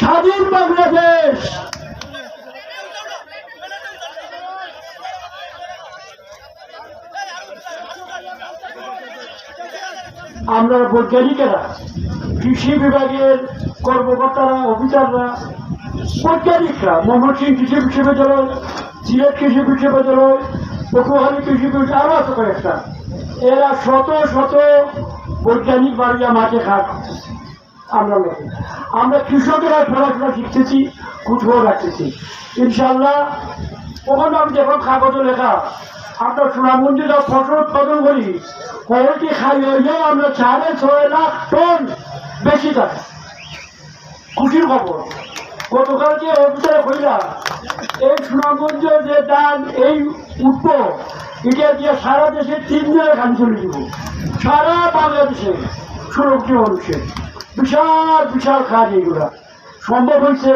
স্বাধীন বাংলাদেশ। আমরা বৈজ্ঞানিকেরা, কৃষি বিভাগের কর্মকর্তারা, অফিসাররা, বৈজ্ঞানিকরা মোহাম্মদ সিং কৃষি বিশ্ববিদ্যালয় সিলেট কৃষি বিশ্ববিদ্যালয় পটুয়াখালী কৃষি বিশ্ববিদ্যালয়, আরও আছে কয়েকটা। এরা শত শত বৈজ্ঞানিক বাড়িয়া মাঠে খাট আমরা লোক। আমরা কৃষকেরা পড়াশোনা শিখতেছি কুচবো রাখতেছি। ইনশাল্লাহ ওখানে আমি যখন কাগজে লেখা, আমরা সুনামগঞ্জে যা ফসল উৎপাদন করি, কোয়ালিটি খাই হইলেও আমরা সাড়ে ছয় লাখ টন বেশি থাকে খুশির খবর, গতকাল যে কইলা, এই সুনামগঞ্জ যে দান এই উঠব, এটা দিয়ে সারা দেশে তিন দিনের গান চলে দিব সারা বাংলাদেশে সুরক্ষিত মানুষের। বিশাল বিশাল কাজ এইগুলা সম্ভব হয়েছে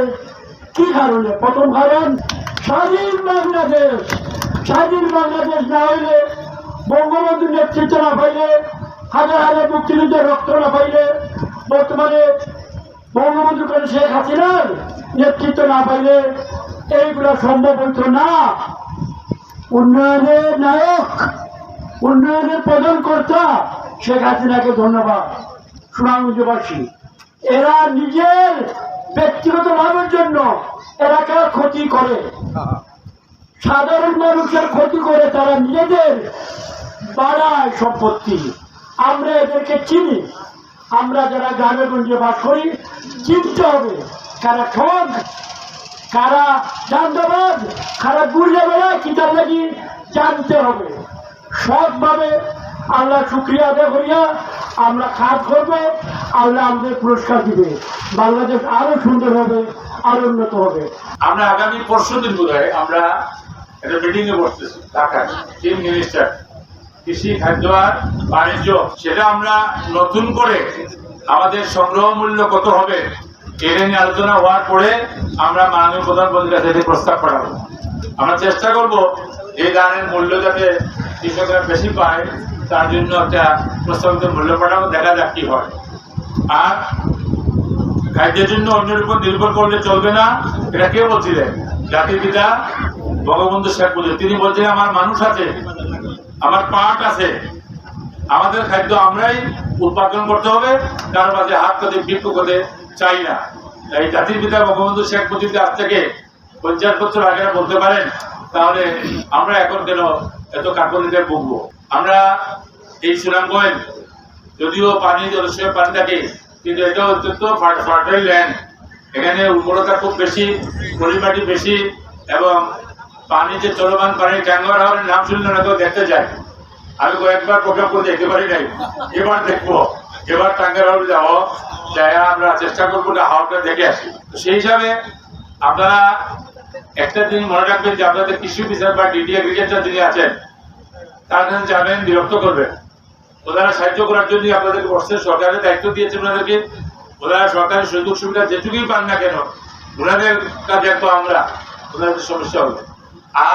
কি কারণে? প্রথম কারণ, স্বাধীন বাংলাদেশ। স্বাধীন বাংলাদেশ না হইলে বঙ্গবন্ধুর নেতৃত্ব না পাইলে, হাজার হাজার মুক্তিযুদ্ধের রক্ত না পাইলে, বর্তমানে বঙ্গবন্ধু করে শেখ হাসিনার নেতৃত্ব না পাইলে এইগুলো সম্ভব হইতো না। উন্নয়নের নায়ক, উন্নয়নের প্রধান কর্তা শেখ হাসিনাকে ধন্যবাদ। সুনামগঞ্জবাসী এরা নিজের ব্যক্তিগত লাভের জন্য এলাকার ক্ষতি করে? সাধারণ মানুষের ক্ষতি করে তারা নিজেদের বাড়ায় সম্পত্তি। আমরা এদেরকে চিনি। আমরা যারা গ্রামে গঞ্জে বাস করি, চিনতে হবে কারা ঠগ, কারা চান্দাবাদ কারা গুড়িয়ে বেড়ায়, কিতাব লাগি জানতে হবে। সৎভাবে আল্লাহ শুক্রিয়া আদায় করিয়া আমরা কাজ করব আল্লাহ আমাদের পুরস্কার দিবে। বাংলাদেশ আরও সুন্দর হবে, আরও উন্নত হবে। আমরা আগামী পরশু দিন বোধ আমরা একটা মিটিং এ বসতেছি, ঢাকায়। চিফ মিনিস্টার কৃষি, খাদ্য আর বাণিজ্য, সেটা আমরা নতুন করে আমাদের সংগ্রহ মূল্য কত হবে, এটা নিয়ে আলোচনা হওয়ার পরে আমরা মাননীয় প্রধানমন্ত্রীর কাছে প্রস্তাব পাঠাবো। আমরা চেষ্টা করব এই ধানের মূল্য যাতে কৃষকরা বেশি পায় তার জন্য একটা প্রস্তাবিত মূল্য পাঠাবো দেখা যাক হয়। আর খাদ্যের জন্য অন্যের উপর নির্ভর করলে চলবে না, এটা কে বলছিলেন? জাতির পিতা বঙ্গবন্ধু শেখ মুজিব। তিনি বলছেন আমার মানুষ আছে, আমার পাট আছে, আমাদের খাদ্য আমরাই উৎপাদন করতে হবে, কারও মাঝে হাত কাঁধে বিক্ষ করতে চাই না। এই জাতির পিতা বঙ্গবন্ধু শেখ মুজিব আজ থেকে পঞ্চাশ বছর আগে বলতে পারেন, তাহলে আমরা এখন কেন এত কাকলিতে ভুগবো? আমরা এই সুনামগঞ্জ যদিও পানি জলস্বয় পানি থাকে, কিন্তু এটা অত্যন্ত ফার্টাইল ল্যান্ড। এখানে উর্বরতা খুব বেশি পরিমাটি বেশি, এবং পানি যে চলমান পানি ট্যাঙ্গার হাওয়ার নাম শুনলে না কেউ দেখতে যায় আমি কয়েকবার প্রোগ্রাম করে দেখতে পারি নাই। এবার দেখব। এবার টাঙ্গার হাওড়ে যাব যাই আমরা চেষ্টা করব না হাওড়টা দেখে আসি। তো সেই হিসাবে আপনারা একটা দিন মনে রাখবেন যে আপনাদের কৃষি অফিসার বা ডিডি এগ্রিকালচার যিনি আছেন তার যাবেন বিরক্ত করবেন। ওনারা সাহায্য করার জন্য আপনাদেরকে বর্ষের সরকারের দায়িত্ব দিয়েছেন ওনাদেরকে। ওনারা সরকারের সুযোগ সুবিধা যেটুকুই পান না কেন, ওনাদের কাছে তো আমরা ওনাদের সমস্যা হবে।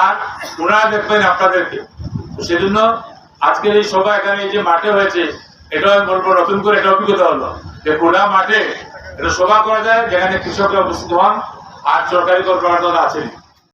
আর ওনারা দেখবেন আপনাদেরকে। সেজন্য আজকের এই সভা এখানে যে মাঠে হয়েছে এটাও আমি বলব, নতুন করে এটা অভিজ্ঞতা হলো যে খোলা মাঠে এটা সভা করা যায় যেখানে কৃষকরা উপস্থিত হন আর সরকারি কর্মকর্তারা আছেন।